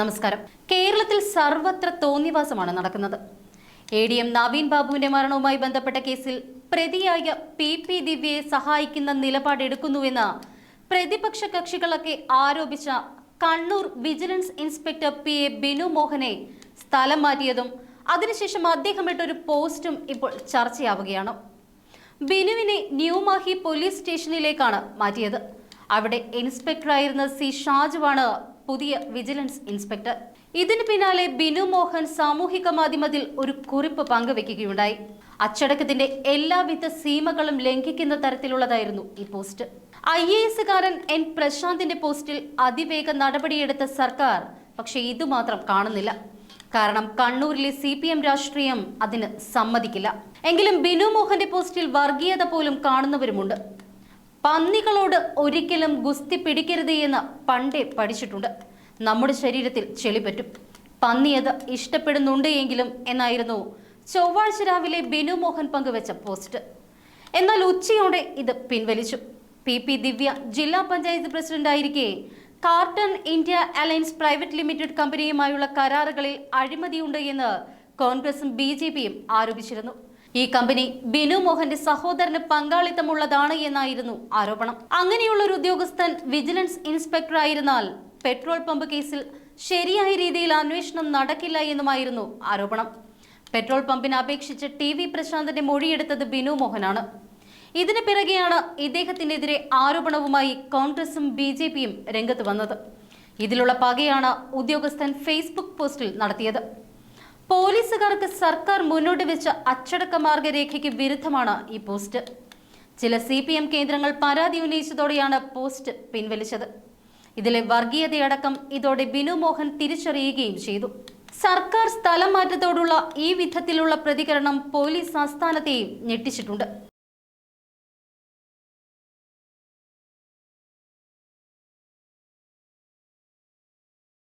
നമസ്കാരം. കേരളത്തിൽ സർവത്ര തോന്നിവാസമാണ് നടക്കുന്നത്. എ ഡി എം നവീൻ ബാബുവിന്റെ മരണവുമായി ബന്ധപ്പെട്ട കേസിൽ പ്രതിയായ പി പി ദിവ്യയെ സഹായിക്കുന്ന നിലപാടെടുക്കുന്നുവെന്ന് പ്രതിപക്ഷ കക്ഷികളൊക്കെ ആരോപിച്ച Kannur vigilance inspector P A Binu മോഹനെ സ്ഥലം മാറ്റിയതും അതിനുശേഷം അദ്ദേഹം ഇട്ടൊരു പോസ്റ്റും ഇപ്പോൾ ചർച്ചയാവുകയാണ്. ബിനുവിനെ ന്യൂമാഹി പോലീസ് സ്റ്റേഷനിലേക്കാണ് മാറ്റിയത്. അവിടെ ഇൻസ്പെക്ടറായിരുന്ന സി ഷാജുവാണ് പുതിയ വിജിലൻസ് ഇൻസ്പെക്ടർ. ഇതിന് പിന്നാലെ ബിനു മോഹൻ സാമൂഹിക മാധ്യമത്തിൽ ഒരു കുറിപ്പ് പങ്കുവെക്കുകയുണ്ടായി. അച്ചടക്കത്തിന്റെ എല്ലാവിധ സീമകളും ലംഘിക്കുന്ന തരത്തിലുള്ളതായിരുന്നു ഈ പോസ്റ്റ്. ഐ എ എസുകാരൻ എൻ പ്രശാന്തിന്റെ പോസ്റ്റിൽ അതിവേഗ നടപടിയെടുത്ത സർക്കാർ പക്ഷേ ഇതുമാത്രം കാണുന്നില്ല. കാരണം കണ്ണൂരിലെ സി പി എം രാഷ്ട്രീയം അതിന് സമ്മതിക്കില്ല. എങ്കിലും ബിനു മോഹന്റെ പോസ്റ്റിൽ വർഗീയത പോലും കാണുന്നവരുമുണ്ട്. പന്നികളോട് ഒരിക്കലും ഗുസ്തി പിടിക്കരുത് എന്ന് പണ്ടേ പഠിച്ചിട്ടുണ്ട്. നമ്മുടെ ശരീരത്തിൽ ചെളി പറ്റും. പന്നി അത് ഇഷ്ടപ്പെടുന്നുണ്ട് എങ്കിലും എന്നായിരുന്നു ചൊവ്വാഴ്ച രാവിലെ ബിനു മോഹൻ പങ്കുവച്ച പോസ്റ്റ്. എന്നാൽ ഉച്ചയോടെ ഇത് പിൻവലിച്ചു. പി പി ദിവ്യ ജില്ലാ panchayat പ്രസിഡന്റായിരിക്കെ carton India alliance private limited കമ്പനിയുമായുള്ള കരാറുകളിൽ അഴിമതിയുണ്ട് എന്ന് കോൺഗ്രസും ബി ആരോപിച്ചിരുന്നു. ഈ കമ്പനി ബിനു മോഹന്റെ സഹോദരന് പങ്കാളിത്തമുള്ളതാണ് എന്നായിരുന്നു ആരോപണം. അങ്ങനെയുള്ള ഒരു ഉദ്യോഗസ്ഥൻ വിജിലൻസ് ഇൻസ്പെക്ടർ ആയിരുന്നാൽ പെട്രോൾ പമ്പ് കേസിൽ ശരിയായ രീതിയിൽ അന്വേഷണം നടക്കില്ല എന്നുമായിരുന്നു ആരോപണം. പെട്രോൾ പമ്പിനെ അപേക്ഷിച്ച് ടി വി പ്രശാന്തിന്റെ മൊഴിയെടുത്തത് ബിനു മോഹനാണ്. ഇതിന് പിറകെയാണ് ഇദ്ദേഹത്തിനെതിരെ ആരോപണവുമായി കോൺഗ്രസും ബി ജെ പിയും രംഗത്ത് വന്നത്. ഇതിലുള്ള പകയാണ് ഉദ്യോഗസ്ഥൻ ഫേസ്ബുക്ക് പോസ്റ്റിൽ നടത്തിയത്. പോലീസുകാർക്ക് സർക്കാർ മുന്നോട്ട് വെച്ച അച്ചടക്ക മാർഗരേഖയ്ക്ക് വിരുദ്ധമാണ് ഈ പോസ്റ്റ്. ചില സി പി എം കേന്ദ്രങ്ങൾ പരാതി ഉന്നയിച്ചതോടെയാണ് പോസ്റ്റ് പിൻവലിച്ചത്. ഇതിലെ വർഗീയതയടക്കം ഇതോടെ ബിനു മോഹൻ തിരിച്ചറിയുകയും ചെയ്തു. സർക്കാർ സ്ഥലം മാറ്റത്തോടുള്ള ഈ വിധത്തിലുള്ള പ്രതികരണം പോലീസ് ആസ്ഥാനത്തെയും ഞെട്ടിച്ചിട്ടുണ്ട്.